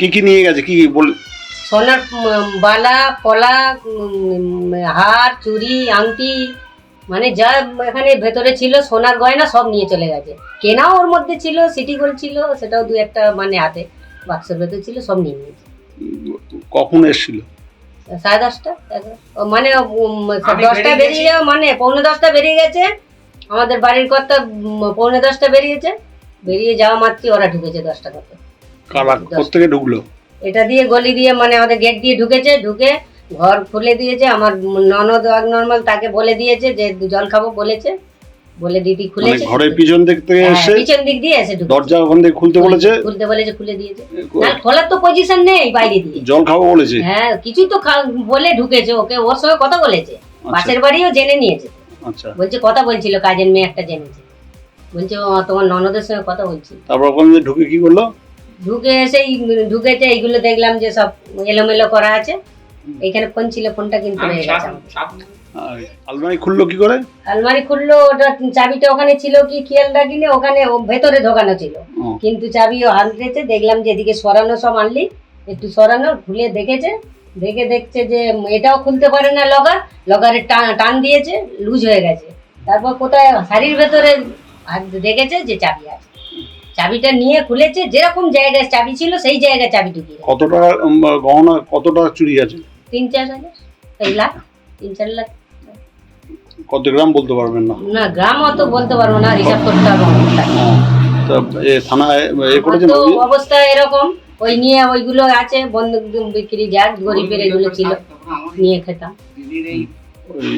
কি কি নিয়ে গেছে? কি কি বল সোনার বালা পলা হার চুড়ি আংটি মানে যা এখানে ভেতরে ছিল সোনার গয়না সব নিয়ে চলে গেছে। কেনাও ওর মধ্যে ছিল সিটি গোল্ড ছিল সেটাও দু একটা মানে হাতে বাক্সের ভেতরে ছিল সব নিয়ে নিয়েছে। কখন এসেছিল? সাড়ে দশটা ও মানে দশটা বেরিয়ে যাওয়া মানে পৌনে দশটা বেরিয়ে গেছে। আমাদের বাড়ির কর্তা পৌনে দশটা বেরিয়েছে। বেরিয়ে যাওয়া মাত্রই ওরা ঢুকেছে দশটা কত কারা কোথেকে ঢুকলো? এটা দিয়ে গলি দিয়ে মানে আমাদের গেট দিয়ে ঢুকেছে ঢুকে ঘর খুলে দিয়েছে। আমার ননদ নর্মাল তাকে বলে দিয়েছে যে জল খাব বলেছে। বলে দিদি মানে খুলেছে। ঘরের পিছন দিক থেকে হ্যাঁ, এসে পিছন দিক দিয়ে এসে দরজা ওখান থেকে খুলতে বলেছে? খুলতে বলেছে খুলে দিয়েছে। না খোলার তো পজিশন নেই বাইরে দিয়ে। জল খাব বলেছে? হ্যাঁ কিছু তো বলে ঢুকেছে ওকে ওর সঙ্গে কথা বলেছে। পাশের বাড়িও জেনে নিয়েছে। আচ্ছা। বলছে কথা বলছিল কাজের মেয়ে একটা জেনেছে। বলছে তোমার ননদের সঙ্গে কথা বলছি তারপর ওখান ঢুকে কি করল? ঢুকে এসেই ঢুকেছে এইগুলো দেখলাম যে সব এলোমেলো করা আছে। এখানে ফোন ছিল ফোনটা কিন্তু রয়ে গেছে আলমারি খুললো কি করে? আলমারি খুললো ওটা চাবিটা ওখানে ছিল কি খেয়াল রাখিনি ওখানে ও ভেতরে ঢোকানো ছিল। কিন্তু চাবি ও আনতেছে দেখলাম যে এদিকে সরানো সব আনলি। একটু সরানো খুলে দেখেছে। দেখে দেখছে যে এটাও খুলতে পারে না লগার লগারে টান টান দিয়েছে লুজ হয়ে গেছে। তারপর কোথায় শাড়ির ভেতরে দেখেছে যে চাবি আছে। চাবিটা নিয়ে খুলেছে যেরকম জায়গায় চাবি ছিল সেই জায়গায় চাবি ঢুকিয়ে। কত টাকা গহনা কত টাকা চুরি আছে তিন চার হাজার। এই লাখ তিন চার লাখ। কত গ্রাম বলতে পারবেন না? না গ্রাম অত বলতে পারব না হিসাব করতে হবে তা এ থানায় এ করেছেন অবস্থা এরকম ওই নিয়ে ওইগুলো আছে বন্দুক বিক্রি যা গরিবের এগুলো ছিল নিয়ে খেতাম।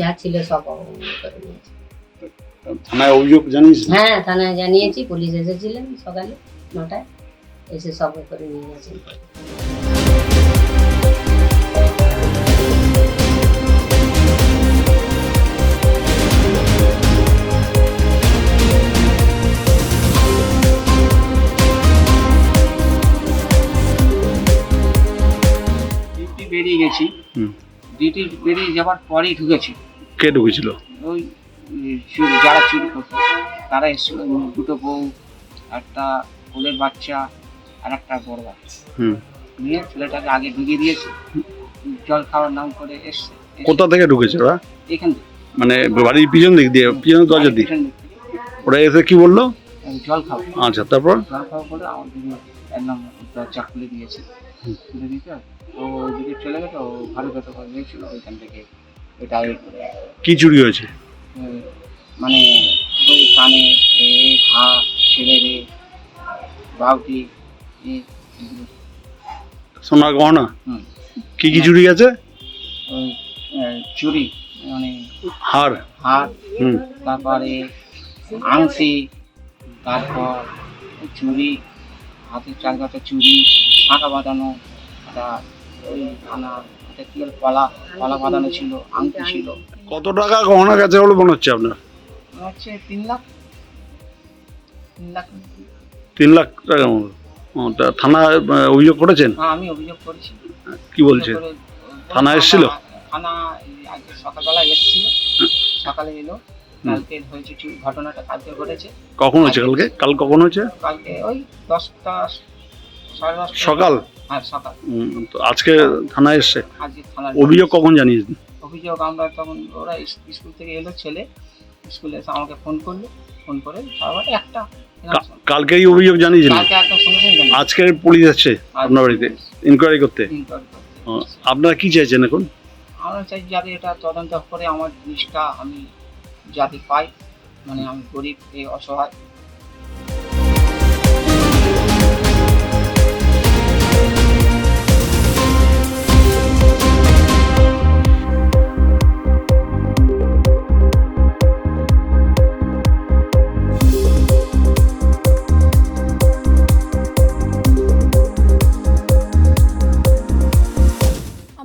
যা ছিল সব অবমূল্য করে নিয়েছে। থানায় অভিযোগ জানিস হ্যাঁ থানায় জানিয়েছি পুলিশ এসেছিলেন সকালে নটায় এসে সব করে নিয়ে গেছেন ডিউটি বেরিয়ে গেছি। হুম। ডিউটি বেরিয়ে যাওয়ার পরেই ঢুকেছি। কে ঢুকেছিল? ওই চুরি যারা চুরি করতো তারা এসেছিল দুটো বউ একটা কোলের বাচ্চা আর একটা বড় বাচ্চা। নিয়ে ছেলেটাকে আগে ঢুকিয়ে দিয়েছে জল খাওয়ার নাম করে এসছে। এসে কোথা থেকে ঢুকেছে ওরা? এখান থেকে। মানে বাড়ির পিছন দিক দিয়ে পিছন দরজা দিক। থেকে। ওরা এসে কি বলল? জল খাব আচ্ছা তারপর? জল খাওয়া করে আমার একদম দরজা খুলে দিয়েছে। খুলে দিতে ও ওইদিকে চলে গেছে ও ভেতর করে নিয়েছিল ওইখান থেকে এটা কি চুরি হয়েছে? মানে ওই কানে ঘা ছেলে রে বাউটি সোনার গহনা? কি কি চুরি আছে? আহ, মানে হার। হার হুম। তারপরে আংটি তারপর চুরি হাতের চার কাটা চুড়ি শাঁখা বাঁধানো একটা ওই আনা একটা কি পলা পলা বাঁধানো ছিল আংটি ছিল। কত টাকা গহনা গেছে বলে মনে হচ্ছে আপনার? হচ্ছে তিন লাখ? তিন লাখ তিন লাখ টাকা মতো। তা থানায় অভিযোগ করেছেন? হ্যাঁ আমি অভিযোগ করেছি। কি বলছে থানা এসেছিল? থানা আজকে সকালবেলা এসেছিল। সকালে এলো। কালকে হয়েছে ঘটনাটা কালকে ঘটেছে। কখন হয়েছে কালকে কাল কখন হয়েছে? কালকে ওই দশটা সাড়ে দশটা। সকাল? হ্যাঁ সকাল। তো আজকে থানায় এসছে? থানা অভিযোগ কখন জানিয়েছেন? অভিযোগ আমরা তখন ওরা স্কুল থেকে এলো ছেলে। স্কুলে এসে আমাকে ফোন করল ফোন করে তারপরে একটা কালকে কালকেই অভিযোগ জানিয়েছিলেন? কালকে একদম সঙ্গে সঙ্গে জানি। আজকের পুলিশ আসছে আপনার বাড়িতে ইনকোয়ারি করতে? Inquiry করতে। আপনারা কি চাইছেন এখন? আমরা চাই যাতে এটা তদন্ত করে আমার জিনিসটা আমি যাতে পাই মানে আমি গরিব এই অসহায়